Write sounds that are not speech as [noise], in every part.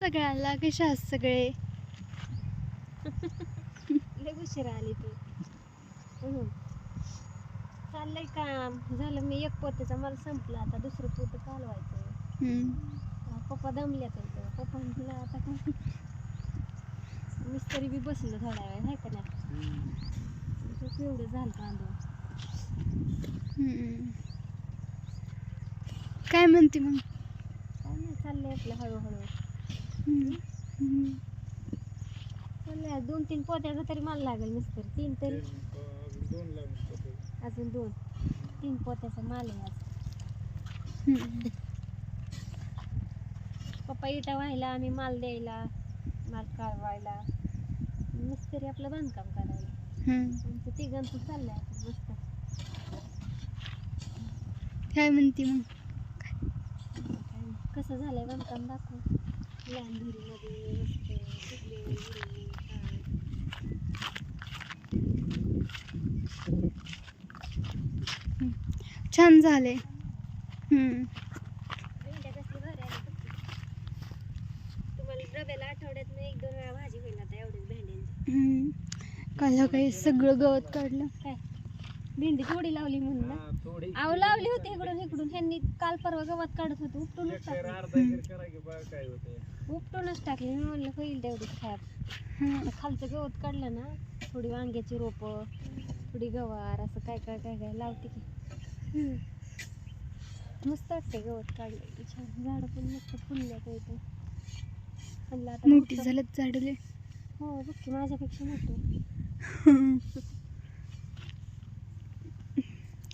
सगळ्याला कशा आहात सगळे? [laughs] लय उशिरा आली तू. चाललंय काम. झालं मी एक पोत्याचा मला संपलं आता दुसरं पोत कालवायचं. अं, पप्पा दमले तर पप्पा म्हणलं आता काय मिस्त्री बी बसलं थोडा वेळ आहे का नाही? एवढं झालं हम्म. काय म्हणते मग? काय नाही चाललंय आपलं हळूहळू. दोन तीन पोत्याचा तरी मला लागेल मिस्त्री तीन तरी. अजून दोन. तीन पोत्याचा माल आहे आज हम्म. पप्पा इटा व्हायला आम्ही माल द्यायला माल काढवायला. मिस्त्री आपलं बांधकाम करायला. हम्म. आमचं तिघांचं चाललंय आता मस्त. काय म्हणते मग. कसं झालंय बांधकाम दाखव. लहान धुरीमध्ये मस्त शिकले छान. झाले. भेंड्या तुम्हाला आठवड्यात एक दोन वेळा भाजी होईल आता एवढीच भेंड्यांची काल काही सगळं गवत काढलं. भेंडी थोडी लावली म्हणून ना. अहो लावली होती इकडून इकडून. ह्यांनी काल परवा गवत काढत होतं उपटूनच टाकली. उपटूनच टाकली. मी म्हणलं होईल तेवढीच हम्म. आता खालचं गवत काढलं ना थोडी वांग्याची रोपं थोडी गवार असं काय काय काय काय लावते की. मस्त वाटते गवत काढलं. की छान झाडं पण मस्त फुलल्यात इथं. म्हणलं आता मोठी झालं झाडले हो बघ की माझ्यापेक्षा मोठं. [laughs]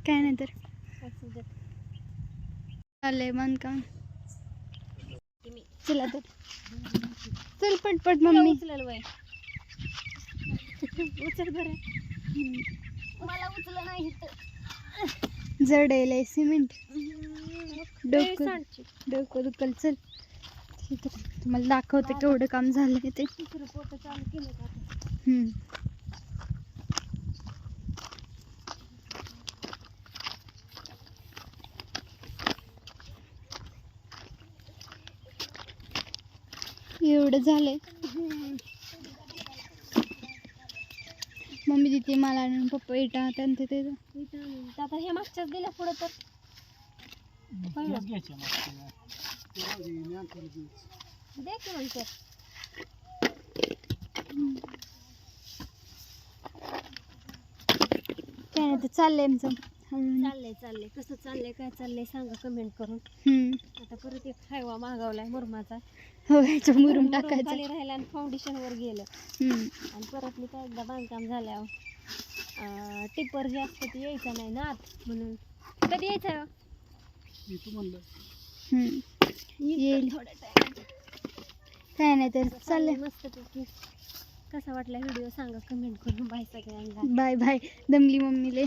काय नाही तर. चाललंय बांधकाम. चला तर. चल पटपट मम्मी. उचलेल वय. उचल बरं. मला उचलं नाही जड आहे सिमेंट. डोकं डोकं दुखल. चल. तुम्हाला दाखवते केवढं काम झालंय ते दुसरं पोतं चालू केलं का आता हम्म. एवढं झालंय मम्मी तिथे मला आणि पप्पा इटा त्यांचं ते आणून. आता हे मागच्याच दिल्या पुढं तर. दे की मग तर काय नाही तर चाललंय आमचं. चाललंय चाललंय. कसं चाललंय काय चाललंय सांगा कमेंट करून. हम्म. आता परत एक हायवा मागवलाय मुरमाचा. हो ह्याच्या मुरुम टाकायचं. खाली राहिला आणि फाउंडेशन वर गेलं. हम्म. आणि परत मी काय एकदा बांधकाम झाल्यावर टिप्पर जे असतं ते यायचं नाही ना आत म्हणून. कधी यायचं. येईल. थोड्या टाइम काय नाही तर चाललंय? चाललंय. मस्त पैकी. कसा वाटला व्हिडिओ? सांगा कमेंट करून बाय सगळ्यांना. Bye bye. दमली मम्मीले.